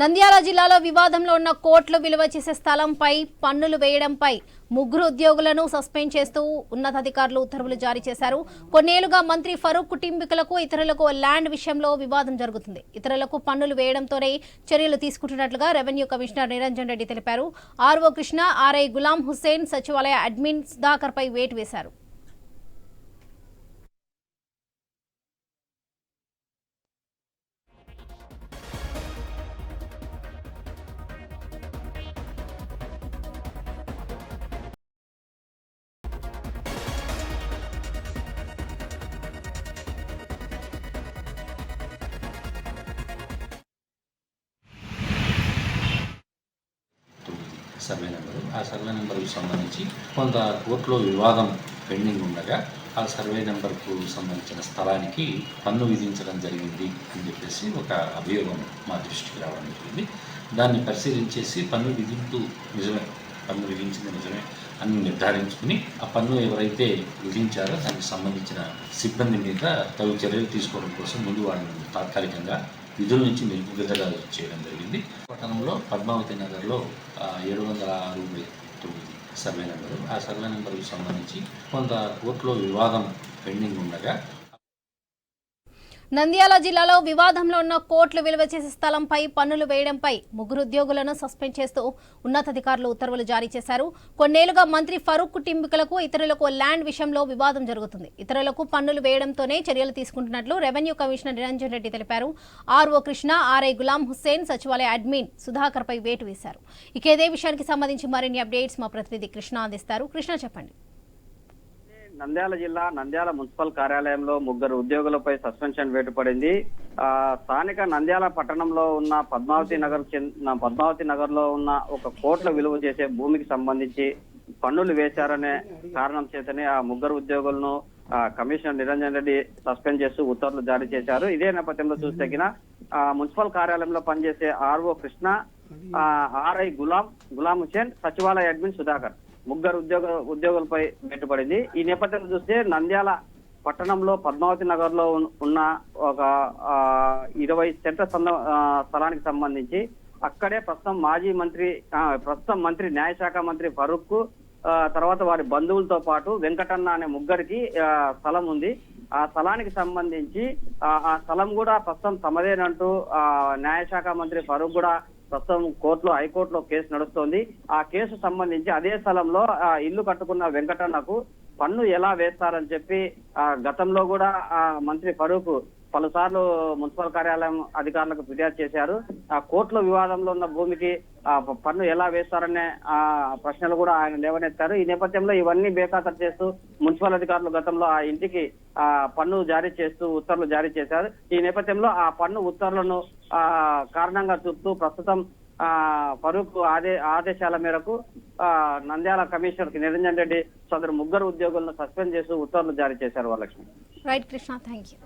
నంద్యాల జిల్లాలో వివాదంలో ఉన్న కోట్లు విలువ చేసే స్థలంపై పన్నులు వేయడంపై ముగ్గురు ఉద్యోగులను సస్పెండ్ చేస్తూ ఉన్నతాధికారులు ఉత్తర్వులు జారీ చేశారు. కొన్నేళ్ళుగా మంత్రి ఫరూక్ కుటుంబీకులకు ఇతరులకు ల్యాండ్ విషయంలో వివాదం జరుగుతుంది. ఇతరులకు పన్నులు వేయడంతోనే చర్యలు తీసుకుంటున్నట్లుగా రెవెన్యూ కమిషనర్ నిరంజన్ రెడ్డి తెలిపారు. ఆర్ఓ కృష్ణ ఆర్ఐ గులాం హుస్సేన్ సచివాలయ అడ్మిన్ సుధాకర్ పై వేటు వేశారు. Survey number. ఆ సర్వే నెంబర్కు సంబంధించి కొంత కోర్టులో వివాదం పెండింగ్ ఉండగా ఆ సర్వే నెంబర్కు సంబంధించిన స్థలానికి పన్ను విధించడం జరిగింది అని చెప్పేసి ఒక అభియోగం మా దృష్టికి రావడం జరిగింది. దాన్ని పరిశీలించేసి పన్ను విధింపు నిజమే పన్ను విధించింది నిజమే అని నిర్ధారించుకుని ఆ పన్ను ఎవరైతే విధించారో దానికి సంబంధించిన సిబ్బంది మీద తగు చర్యలు తీసుకోవడం కోసం ముందు వాళ్ళని తాత్కాలికంగా విధుల నుంచి నిలుపుదల చేయడం జరిగింది. పట్టణంలో పద్మావతి నగర్లో ఏడు వందల ఆరు తొమ్మిది సర్వే నెంబరు. ఆ సర్వే నెంబర్కి సంబంధించి కొంత కోర్టులో వివాదం పెండింగ్ ఉండగా నంద్యాల జిల్లాలో వివాదంలో ఉన్న కోట్లు విలువ చేసే స్థలంపై పన్నులు వేయడంపై ముగ్గురు ఉద్యోగులను సస్పెండ్ చేస్తూ ఉన్నతాధికారులు ఉత్తర్వులు జారీ చేశారు. కొన్నేళ్ళుగా మంత్రి ఫరూక్ కుటుంబీకులకు ఇతరులకు ల్యాండ్ విషయంలో వివాదం జరుగుతుంది. ఇతరులకు పన్నులు వేయడంతోనే చర్యలు తీసుకుంటున్నట్లు రెవెన్యూ కమిషనర్ నిరంజన్ రెడ్డి తెలిపారు. ఆర్ఓ కృష్ణ ఆర్ఐ గులాం హుస్సేన్ సచివాలయ అడ్మిన్ సుధాకర్ పై వేటు వేశారు. ఇక ఇదే విషయానికి సంబంధించి మరిన్ని అప్డేట్స్ మా ప్రతినిధి కృష్ణ అందిస్తారు. కృష్ణ చెప్పండి. నంద్యాల జిల్లా నంద్యాల మున్సిపల్ కార్యాలయంలో ముగ్గురు ఉద్యోగులపై సస్పెన్షన్ వేటు పడింది ఆ, స్థానిక నంద్యాల పట్టణంలో ఉన్న పద్మావతి నగర్ పద్మావతి నగర్లో ఉన్న ఒక కోట్ల విలువ చేసే భూమికి సంబంధించి పన్నులు వేశారనే కారణం చేతనే ఆ ముగ్గురు ఉద్యోగులను ఆ, కమిషనర్ నిరంజన్ రెడ్డి సస్పెండ్ చేస్తూ ఉత్తర్వులు జారీ చేశారు. ఇదే నేపథ్యంలో చూస్తే ఆ మున్సిపల్ కార్యాలయంలో పనిచేసే ఆర్ఓ కృష్ణ ఆ, ఆర్ఐ గులాం గులాం హుసేన్ సచివాలయ అడ్మిన్ సుధాకర్. ముగ్గురు ఉద్యోగ ఉద్యోగులపై పెట్టుబడింది ఈ నేపథ్యంలో చూస్తే నంద్యాల పట్టణంలో పద్మావతి నగర్లో ఉన్న ఒక ఇరవై సెంట్ల స్థలానికి సంబంధించి అక్కడే ప్రస్తుతం మాజీ మంత్రి ప్రస్తుతం మంత్రి న్యాయశాఖ మంత్రి ఫరూక్కు, తర్వాత వారి బంధువులతో పాటు వెంకటన్న అనే ముగ్గురికి స్థలం ఉంది. ఆ స్థలానికి సంబంధించి ఆ ఆ స్థలం కూడా ప్రస్తుతం తమదేనంటూ ఆ, న్యాయశాఖ మంత్రి ఫరూక్ కూడా ప్రస్తుతం కోర్టులో హైకోర్టులో కేసు నడుస్తోంది. ఆ కేసు సంబంధించి అదే స్థలంలో ఆ, ఇల్లు కట్టుకున్న వెంకటన్నకు పన్ను ఎలా వేస్తారని చెప్పి ఆ, గతంలో కూడా ఆ మంత్రి ఫరూక్ పలుసార్లు మున్సిపల్ కార్యాలయం అధికారులకు ఫిర్యాదు చేశారు. ఆ కోర్టులో వివాదంలో ఉన్న భూమికి ఆ పన్ను ఎలా వేస్తారనే ఆ ప్రశ్నలు కూడా ఆయన లేవనెత్తారు. ఈ నేపథ్యంలో ఇవన్నీ బేఖాతరు చేస్తూ మున్సిపల్ అధికారులు గతంలో ఆ ఇంటికి పన్ను జారీ చేస్తూ ఉత్తర్వులు జారీ చేశారు. ఈ నేపథ్యంలో ఆ పన్ను ఉత్తర్వులను ఆ కారణంగా చూపుతూ ప్రస్తుతం ఆ ఫరూక్ ఆదే ఆదేశాల మేరకు ఆ నంద్యాల కమిషనర్కి నిరంజన్ రెడ్డి సదరు ముగ్గురు ఉద్యోగులను సస్పెండ్ చేస్తూ ఉత్తర్వులు జారీ చేశారు Varalakshmi. Right Krishna thank you